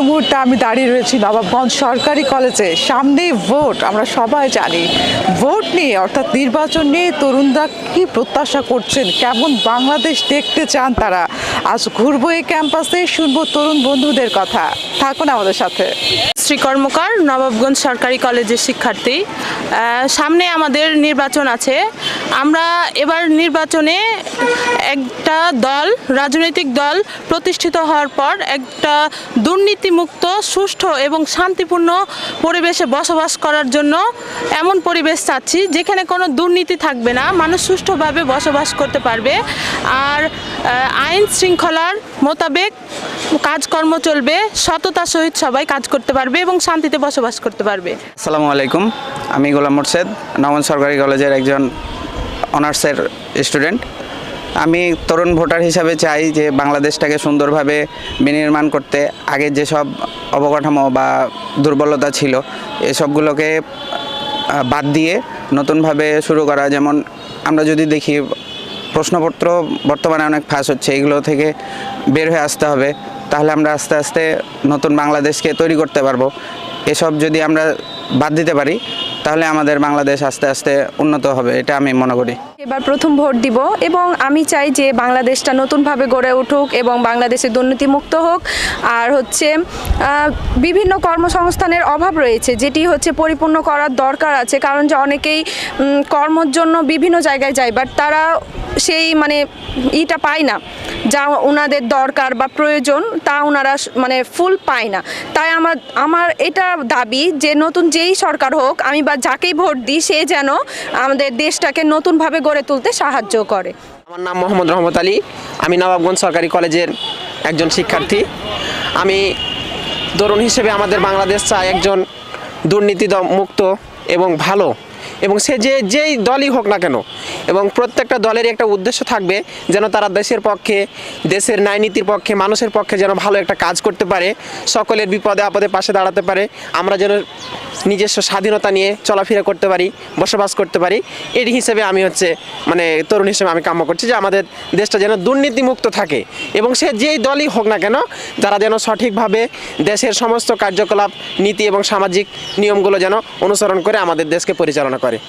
এই মুহূর্তে আমি দাঁড়িয়ে রয়েছি নবাবগঞ্জ সরকারি কলেজে। সামনেই ভোট, আমরা সবাই জানি। ভোট নিয়ে, অর্থাৎ নির্বাচন নিয়ে তরুণরা কি প্রত্যাশা করছেন? কেমন বাংলাদেশ দেখতে চান তারা? আজ ঘুরবো এই ক্যাম্পাসে, শুনব তরুণ বন্ধুদের কথা। থাকুন আমাদের সাথে। শ্রী কর্মকার, নবাবগঞ্জ সরকারি কলেজের শিক্ষার্থী। সামনে আমাদের নির্বাচন আছে। আমরা এবার নির্বাচনে একটা দল, রাজনৈতিক দল প্রতিষ্ঠিত হওয়ার পর একটা দুর্নীতিমুক্ত, সুষ্ঠু এবং শান্তিপূর্ণ পরিবেশে বসবাস করার জন্য এমন পরিবেশ চাচ্ছি যেখানে কোনো দুর্নীতি থাকবে না, মানুষ সুষ্ঠুভাবে বসবাস করতে পারবে। আর আইন শৃঙ্খলার মোতাবেক কাজকর্ম চলবে, সততা সহিত সবাই কাজ করতে পারবে। এবং শান্তিতে বসবাস করতে পারবে। আসসালামু আলাইকুম, আমি গোলাম মোর্শেদ নবন সরকারি কলেজের একজন অনার্সের স্টুডেন্ট। আমি তরুণ ভোটার হিসাবে চাই যে বাংলাদেশটাকে সুন্দরভাবে বিনির্মাণ করতে। আগে যেসব অবকাঠামো বা দুর্বলতা ছিল, এসবগুলোকে বাদ দিয়ে নতুনভাবে শুরু করা। যেমন আমরা যদি দেখি প্রশ্নপত্র বর্তমানে অনেক ফাঁস হচ্ছে, এগুলো থেকে বের হয়ে আসতে হবে। তাহলে আমরা আস্তে আস্তে নতুন বাংলাদেশকে তৈরি করতে পারব। এসব যদি আমরা বাদ দিতে পারি, তাহলে আমাদের বাংলাদেশ আস্তে আস্তে উন্নত হবে, এটা আমি মনে করি। এবার প্রথম ভোট দিব এবং আমি চাই যে বাংলাদেশটা নতুনভাবে গড়ে উঠুক এবং বাংলাদেশে দুর্নীতিমুক্ত হোক। আর হচ্ছে বিভিন্ন কর্মসংস্থানের অভাব রয়েছে, যেটি হচ্ছে পরিপূর্ণ করার দরকার আছে। কারণ যে অনেকেই কর্মর জন্য বিভিন্ন জায়গায় যায় বাট তারা সেই মানে ইটা পায় না। যা ওনাদের দরকার বা প্রয়োজন, তা ওনারা মানে ফুল পায় না। তাই আমার আমার এটা দাবি যে নতুন যেই সরকার হোক, আমি বা যাকেই ভোট দিই, সে যেন আমাদের দেশটাকে নতুনভাবে গড়ে তুলতে সাহায্য করে। আমার নাম মোহাম্মদ রহমত আলী। আমি নবাবগঞ্জ সরকারি কলেজের একজন শিক্ষার্থী। আমি তরুণ হিসেবে আমাদের বাংলাদেশ চায় একজন দুর্নীতি মুক্ত এবং ভালো এবং সে যে যেই দলই হোক না কেন, এবং প্রত্যেকটা দলেরই একটা উদ্দেশ্য থাকবে যেন তারা দেশের পক্ষে, দেশের ন্যায়নীতির পক্ষে, মানুষের পক্ষে যেন ভালো একটা কাজ করতে পারে, সকলের বিপদে আপদে পাশে দাঁড়াতে পারে, আমরা যেন নিজস্ব স্বাধীনতা নিয়ে চলাফেরা করতে পারি, বসবাস করতে পারি। এর হিসেবে আমি হচ্ছে মানে তরুণ হিসেবে আমি কাম্য করছি যে আমাদের দেশটা যেন দুর্নীতিমুক্ত থাকে এবং সে যেই দলই হোক না কেন, তারা যেন সঠিকভাবে দেশের সমস্ত কার্যকলাপ, নীতি এবং সামাজিক নিয়মগুলো যেন অনুসরণ করে আমাদের দেশকে পরিচালনা করে।